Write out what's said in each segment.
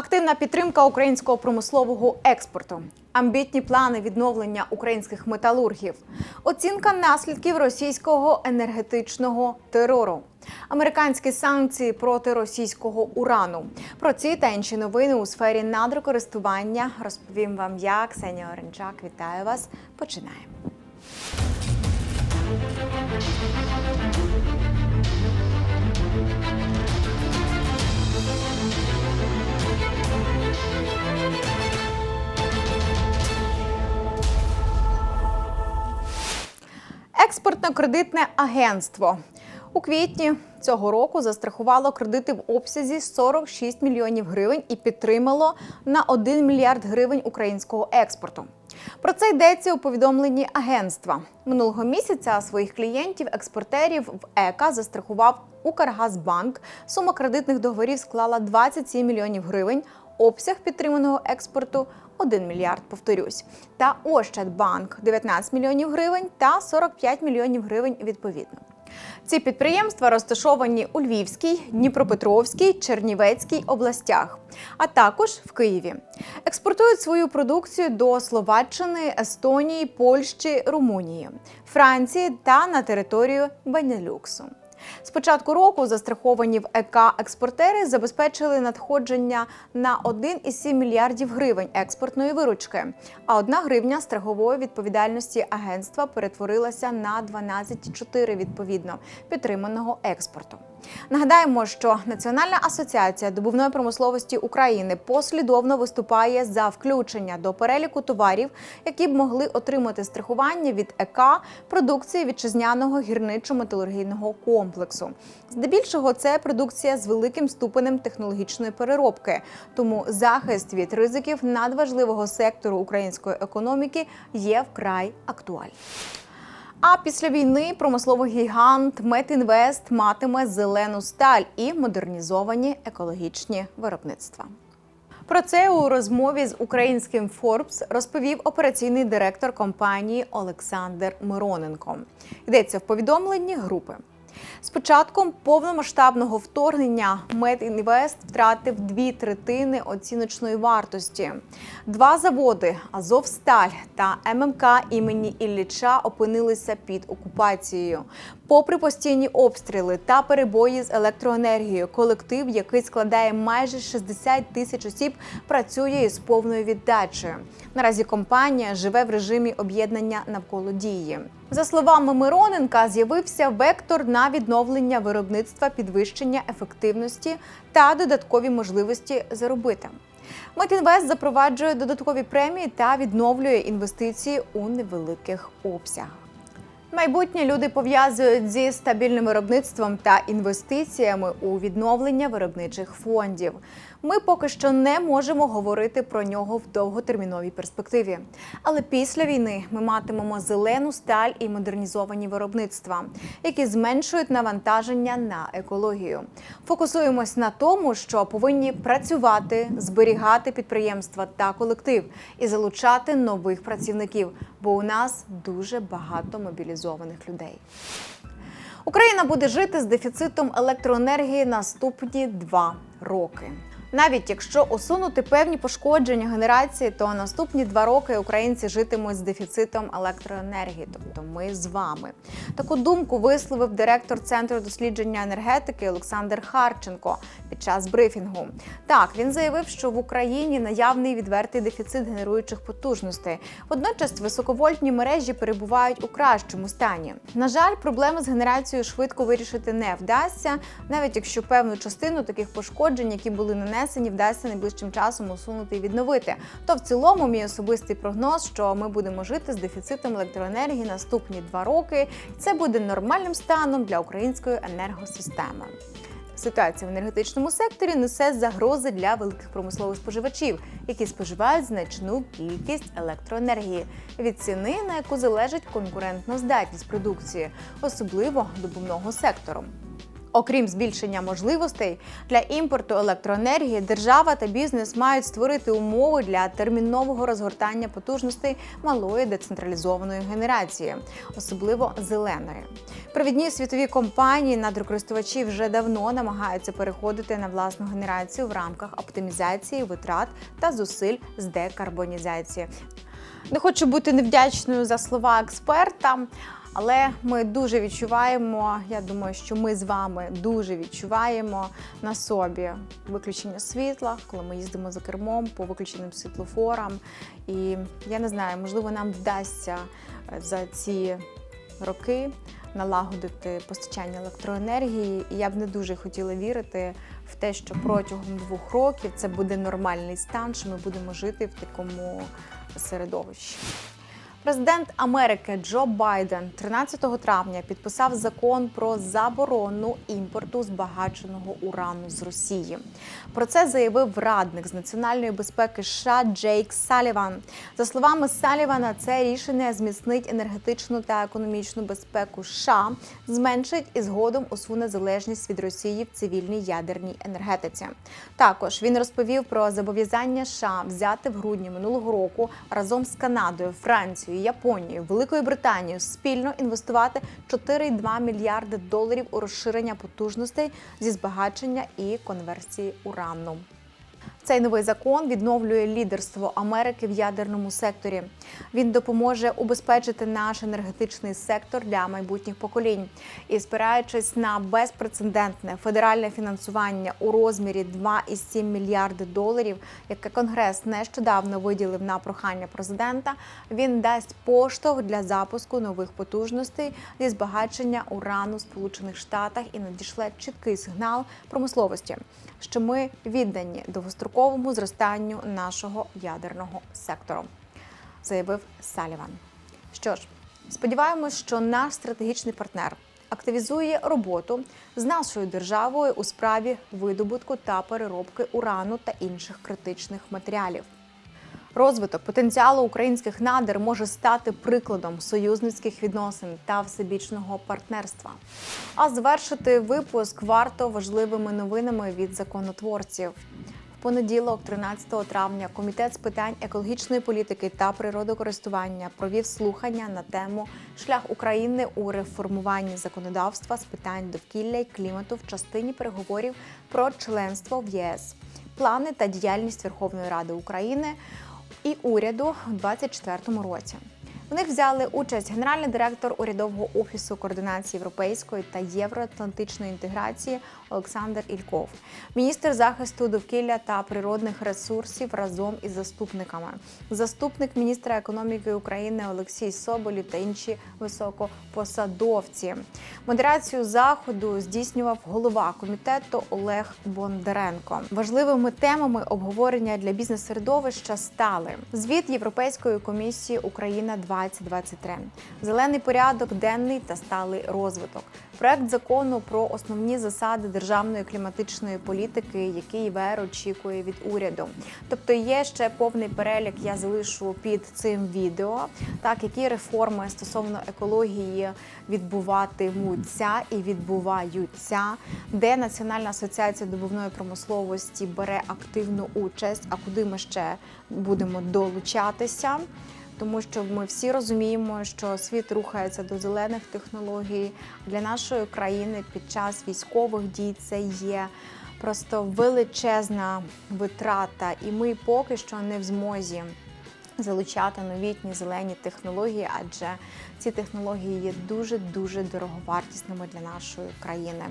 Активна підтримка українського промислового експорту, амбітні плани відновлення українських металургів, оцінка наслідків російського енергетичного терору, американські санкції проти російського урану. Про ці та інші новини у сфері надрокористування розповім вам я, Ксенія Оренчак. Вітаю вас. Починаємо. Експортно-кредитне агентство у квітні цього року застрахувало кредити в обсязі 46 мільйонів гривень і підтримало на 1 мільярд гривень українського експорту. Про це йдеться у повідомленні агентства. Минулого місяця своїх клієнтів-експортерів в ЕКА застрахував Укргазбанк. Сума кредитних договорів склала 27 мільйонів гривень. Обсяг підтриманого експорту 1 мільярд, повторюсь. Та Ощадбанк 19 мільйонів гривень та 45 мільйонів гривень відповідно. Ці підприємства розташовані у Львівській, Дніпропетровській, Чернівецькій областях, а також в Києві. Експортують свою продукцію до Словаччини, Естонії, Польщі, Румунії, Франції та на територію Бенелюксу. З початку року застраховані в ЕК експортери забезпечили надходження на 1,7 мільярдів гривень експортної виручки. А одна гривня страхової відповідальності агентства перетворилася на 12,4 відповідно підтриманого експорту. Нагадаємо, що Національна асоціація добувної промисловості України послідовно виступає за включення до переліку товарів, які б могли отримати страхування від ЕК продукції вітчизняного гірничо-металургійного комплексу. Здебільшого це продукція з великим ступенем технологічної переробки, тому захист від ризиків надважливого сектору української економіки є вкрай актуальним. А після війни промисловий гігант Метінвест матиме зелену сталь і модернізовані екологічні виробництва. Про це у розмові з українським Forbes розповів операційний директор компанії Олександр Мироненко. Йдеться в повідомленні групи. З початком повномасштабного вторгнення Медінвест втратив дві третини оціночної вартості. Два заводи Азовсталь та ММК імені Ілліча опинилися під окупацією. Попри постійні обстріли та перебої з електроенергією, колектив, який складає майже 60 тисяч осіб, працює із повною віддачею. Наразі компанія живе в режимі об'єднання навколо дії. За словами Мироненка, з'явився вектор на відновлення виробництва, підвищення ефективності та додаткові можливості заробити. Метінвест запроваджує додаткові премії та відновлює інвестиції у невеликих обсягах. Майбутнє люди пов'язують зі стабільним виробництвом та інвестиціями у відновлення виробничих фондів. Ми поки що не можемо говорити про нього в довготерміновій перспективі. Але після війни ми матимемо зелену сталь і модернізовані виробництва, які зменшують навантаження на екологію. Фокусуємось на тому, що повинні працювати, зберігати підприємства та колектив і залучати нових працівників, бо у нас дуже багато мобілізованих людей. Україна буде жити з дефіцитом електроенергії наступні два роки. Навіть якщо усунути певні пошкодження генерації, то наступні два роки українці житимуть з дефіцитом електроенергії, тобто ми з вами. Таку думку висловив директор центру дослідження енергетики Олександр Харченко під час брифінгу. Так він заявив, що в Україні наявний відвертий дефіцит генеруючих потужностей. Водночас високовольтні мережі перебувають у кращому стані. На жаль, проблеми з генерацією швидко вирішити не вдасться, навіть якщо певну частину таких пошкоджень, які були нанесені, вдасться найближчим часом усунути і відновити. То в цілому мій особистий прогноз, що ми будемо жити з дефіцитом електроенергії наступні два роки. Це буде нормальним станом для української енергосистеми. Ситуація в енергетичному секторі несе загрози для великих промислових споживачів, які споживають значну кількість електроенергії від ціни, на яку залежить конкурентна здатність продукції, особливо добувного сектору. Окрім збільшення можливостей для імпорту електроенергії, держава та бізнес мають створити умови для термінового розгортання потужностей малої децентралізованої генерації, особливо зеленої. Провідні світові компанії надрокористувачі вже давно намагаються переходити на власну генерацію в рамках оптимізації витрат та зусиль з декарбонізації. Не хочу бути невдячною за слова експерта. Але ми дуже відчуваємо. Я думаю, що ми з вами дуже відчуваємо на собі виключення світла, коли ми їздимо за кермом по виключеним світлофорам. І я не знаю, можливо, нам вдасться е, за ці роки налагодити постачання електроенергії. І я б не дуже хотіла вірити в те, що протягом двох років це буде нормальний стан, що ми будемо жити в такому середовищі. Президент Америки Джо Байден 13 травня підписав закон про заборону імпорту збагаченого урану з Росії. Про це заявив радник з національної безпеки США Джейк Саліван. За словами Салівана, це рішення зміцнить енергетичну та економічну безпеку США, зменшить і згодом усуне залежність від Росії в цивільній ядерній енергетиці. Також він розповів про зобов'язання США взяти в грудні минулого року разом з Канадою, Францією. Японією, Великою Британією спільно інвестувати 4,2 мільярди доларів у розширення потужностей зі збагачення і конверсії урану. Цей новий закон відновлює лідерство Америки в ядерному секторі. Він допоможе убезпечити наш енергетичний сектор для майбутніх поколінь і спираючись на безпрецедентне федеральне фінансування у розмірі 2,7 мільярди доларів, яке Конгрес нещодавно виділив на прохання президента. Він дасть поштовх для запуску нових потужностей зі збагачення урану в Сполучених Штатах і надішле чіткий сигнал промисловості, що ми віддані довгостроковому зростанню нашого ядерного сектору, заявив Саліван. Що ж, сподіваємось, що наш стратегічний партнер активізує роботу з нашою державою у справі видобутку та переробки урану та інших критичних матеріалів. Розвиток потенціалу українських надр може стати прикладом союзницьких відносин та всебічного партнерства. А завершити випуск варто важливими новинами від законотворців. Понеділок, 13 травня, комітет з питань екологічної політики та природокористування провів слухання на тему шлях України у реформуванні законодавства з питань довкілля й клімату в частині переговорів про членство в ЄС, плани та діяльність Верховної Ради України і уряду у 2024 році. В них взяли участь генеральний директор урядового офісу координації європейської та євроатлантичної інтеграції Олександр Ільков, міністр захисту довкілля та природних ресурсів разом із заступниками, заступник міністра економіки України Олексій Соболів та інші високопосадовці. Модерацію заходу здійснював голова комітету Олег Бондаренко. Важливими темами обговорення для бізнес-середовища стали звіт Європейської комісії Україна 2023 зелений порядок, денний та сталий розвиток, проект закону про основні засади державної кліматичної політики, який ВР очікує від уряду. Тобто є ще повний перелік. Я залишу під цим відео, так які реформи стосовно екології відбуватимуться і відбуваються, де Національна асоціація добувної промисловості бере активну участь. А куди ми ще будемо долучатися? Тому що ми всі розуміємо, що світ рухається до зелених технологій для нашої країни під час військових дій. Це є просто величезна витрата, і ми поки що не в змозі залучати новітні зелені технології, адже ці технології є дуже дуже дороговартісними для нашої країни.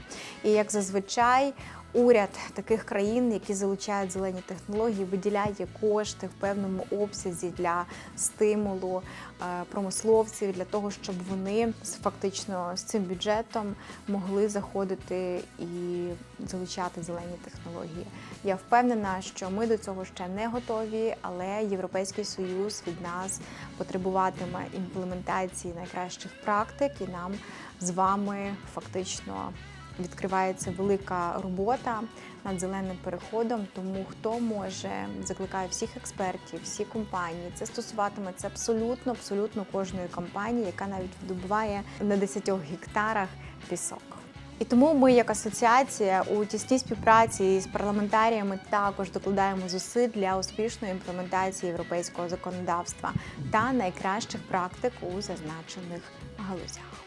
І як зазвичай. Уряд таких країн, які залучають зелені технології, виділяє кошти в певному обсязі для стимулу е, промисловців для того, щоб вони фактично з цим бюджетом могли заходити і залучати зелені технології. Я впевнена, що ми до цього ще не готові, але Європейський Союз від нас потребуватиме імплементації найкращих практик, і нам з вами фактично відкривається велика робота над зеленим переходом. Тому хто може, закликаю всіх експертів, всі компанії. Це стосуватиметься абсолютно, абсолютно кожної компанії, яка навіть видобуває на 10 гектарах пісок. І тому ми, як асоціація, у тісній співпраці з парламентаріями також докладаємо зусиль для успішної імплементації європейського законодавства та найкращих практик у зазначених галузях.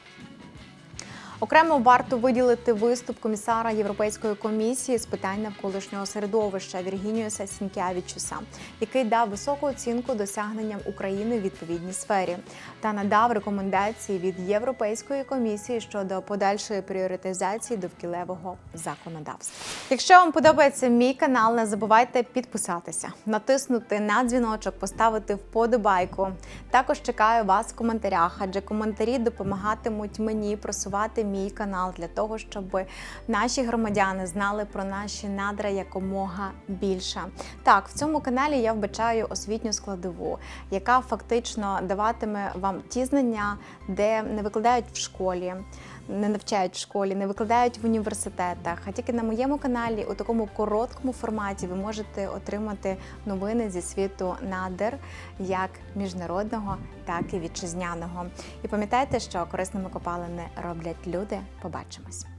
Окремо варто виділити виступ комісара Європейської комісії з питань навколишнього середовища Віргініуса Сінкявічуса, який дав високу оцінку досягненням України в відповідній сфері та надав рекомендації від Європейської комісії щодо подальшої пріоритизації довкілевого законодавства. Якщо вам подобається мій канал, не забувайте підписатися, натиснути на дзвіночок, поставити вподобайку. Також чекаю вас в коментарях, адже коментарі допомагатимуть мені просувати мій канал для того, щоб наші громадяни знали про наші надра якомога більше. Так, в цьому каналі я вбачаю освітню складову, яка фактично даватиме вам ті знання, де не викладають в школі. Не навчають в школі, не викладають в університетах. А тільки на моєму каналі у такому короткому форматі ви можете отримати новини зі світу надер як міжнародного, так і вітчизняного. І пам'ятайте, що корисними копалини роблять люди. Побачимось.